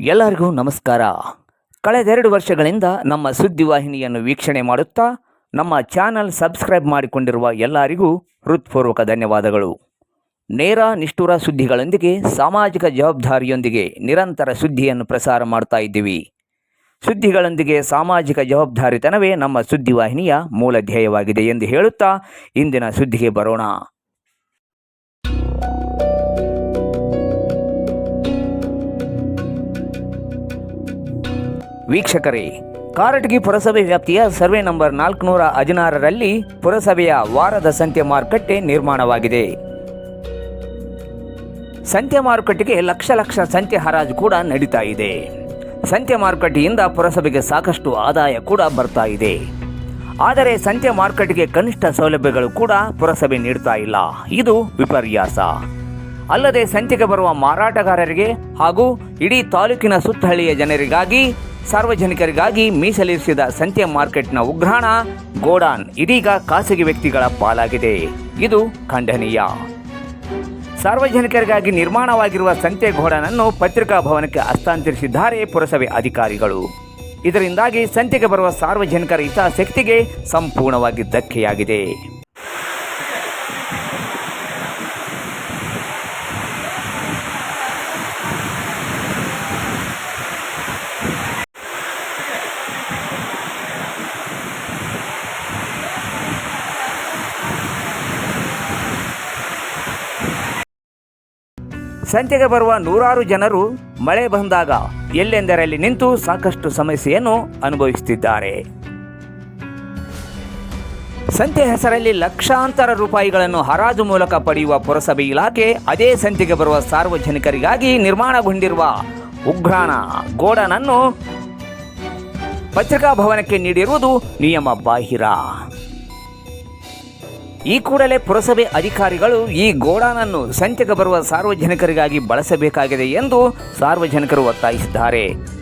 ಎಲ್ಲರಿಗೂ ನಮಸ್ಕಾರ. ಕಳೆದೆರಡು ವರ್ಷಗಳಿಂದ ನಮ್ಮ ಸುದ್ದಿವಾಹಿನಿಯನ್ನು ವೀಕ್ಷಣೆ ಮಾಡುತ್ತಾ, ನಮ್ಮ ಚಾನಲ್ ಸಬ್ಸ್ಕ್ರೈಬ್ ಮಾಡಿಕೊಂಡಿರುವ ಎಲ್ಲರಿಗೂ ಹೃತ್ಪೂರ್ವಕ ಧನ್ಯವಾದಗಳು. ನೇರ ನಿಷ್ಠುರ ಸುದ್ದಿಗಳೊಂದಿಗೆ, ಸಾಮಾಜಿಕ ಜವಾಬ್ದಾರಿಯೊಂದಿಗೆ ನಿರಂತರ ಸುದ್ದಿಯನ್ನು ಪ್ರಸಾರ ಮಾಡ್ತಾ ಇದ್ದೀವಿ. ಸುದ್ದಿಗಳೊಂದಿಗೆ ಸಾಮಾಜಿಕ ಜವಾಬ್ದಾರಿತನವೇ ನಮ್ಮ ಸುದ್ದಿವಾಹಿನಿಯ ಮೂಲ ಧ್ಯೇಯವಾಗಿದೆ ಎಂದು ಹೇಳುತ್ತಾ, ಇಂದಿನ ಸುದ್ದಿಗೆ ಬರೋಣ. ವೀಕ್ಷಕರೇ, ಕಾರಟಗಿ ಪುರಸಭೆ ವ್ಯಾಪ್ತಿಯ ಸರ್ವೆ ನಂಬರ್ ನಾಲ್ಕುನೂರ ಹದಿನಾರರಲ್ಲಿ ಪುರಸಭೆಯ ವಾರದ ಸಂತೆ ಮಾರುಕಟ್ಟೆ ನಿರ್ಮಾಣವಾಗಿದೆ. ಸಂತೆ ಮಾರುಕಟ್ಟೆಗೆ ಲಕ್ಷ ಲಕ್ಷ ಸಂತೆ ಹರಾಜು ಕೂಡ ನಡೀತಾ ಇದೆ. ಸಂತೆ ಮಾರುಕಟ್ಟೆಯಿಂದ ಪುರಸಭೆಗೆ ಸಾಕಷ್ಟು ಆದಾಯ ಕೂಡ ಬರ್ತಾ ಇದೆ. ಆದರೆ ಸಂತೆ ಮಾರುಕಟ್ಟೆಗೆ ಕನಿಷ್ಠ ಸೌಲಭ್ಯಗಳು ಕೂಡ ಪುರಸಭೆ ನೀಡ್ತಾ ಇಲ್ಲ. ಇದು ವಿಪರ್ಯಾಸ. ಅಲ್ಲದೆ ಸಂತೆಗೆ ಬರುವ ಮಾರಾಟಗಾರರಿಗೆ ಹಾಗೂ ಇಡೀ ತಾಲೂಕಿನ ಸುತ್ತಹಳ್ಳಿಯ ಜನರಿಗಾಗಿ ಸಾರ್ವಜನಿಕರಿಗಾಗಿ ಮೀಸಲಿರಿಸಿದ ಸಂತೆ ಮಾರ್ಕೆಟ್ನ ಉಗ್ರಾಣ ಗೋಡಾನ್ ಇದೀಗ ಖಾಸಗಿ ವ್ಯಕ್ತಿಗಳ ಪಾಲಾಗಿದೆ. ಇದು ಖಂಡನೀಯ. ಸಾರ್ವಜನಿಕರಿಗಾಗಿ ನಿರ್ಮಾಣವಾಗಿರುವ ಸಂತೆ ಗೋಡಾನನ್ನು ಪತ್ರಿಕಾ ಭವನಕ್ಕೆ ಹಸ್ತಾಂತರಿಸಿದ್ದಾರೆ ಪುರಸಭೆ ಅಧಿಕಾರಿಗಳು. ಇದರಿಂದಾಗಿ ಸಂತೆಗೆ ಬರುವ ಸಾರ್ವಜನಿಕರ ಹಿತಾಸಕ್ತಿಗೆ ಸಂಪೂರ್ಣವಾಗಿ ಧಕ್ಕೆಯಾಗಿದೆ. ಸಂತೆಗೆ ಬರುವ ನೂರಾರು ಜನರು ಮಳೆ ಬಂದಾಗ ಎಲ್ಲೆಂದರಲ್ಲಿ ನಿಂತು ಸಾಕಷ್ಟು ಸಮಸ್ಯೆಯನ್ನು ಅನುಭವಿಸುತ್ತಿದ್ದಾರೆ. ಸಂತೆ ಹೆಸರಲ್ಲಿ ಲಕ್ಷಾಂತರ ರೂಪಾಯಿಗಳನ್ನು ಹರಾಜು ಮೂಲಕ ಪಡೆಯುವ ಪುರಸಭೆ ಇಲಾಖೆ ಅದೇ ಸಂತೆಗೆ ಬರುವ ಸಾರ್ವಜನಿಕರಿಗಾಗಿ ನಿರ್ಮಾಣಗೊಂಡಿರುವ ಉಗ್ರಾಣ ಗೋಡನನ್ನು ಪತ್ರಿಕಾ ಭವನಕ್ಕೆ ನೀಡಿರುವುದು ನಿಯಮ ಬಾಹಿರ ಈ ಕೂಡಲೇ ಪುರಸಭೆ ಅಧಿಕಾರಿಗಳು ಈ ಗೋಡಾನನ್ನು ಸಂತೆಗೆ ಬರುವ ಸಾರ್ವಜನಿಕರಿಗಾಗಿ ಬಳಸಬೇಕಾಗಿದೆ ಎಂದು ಸಾರ್ವಜನಿಕರು ಒತ್ತಾಯಿಸಿದ್ದಾರೆ.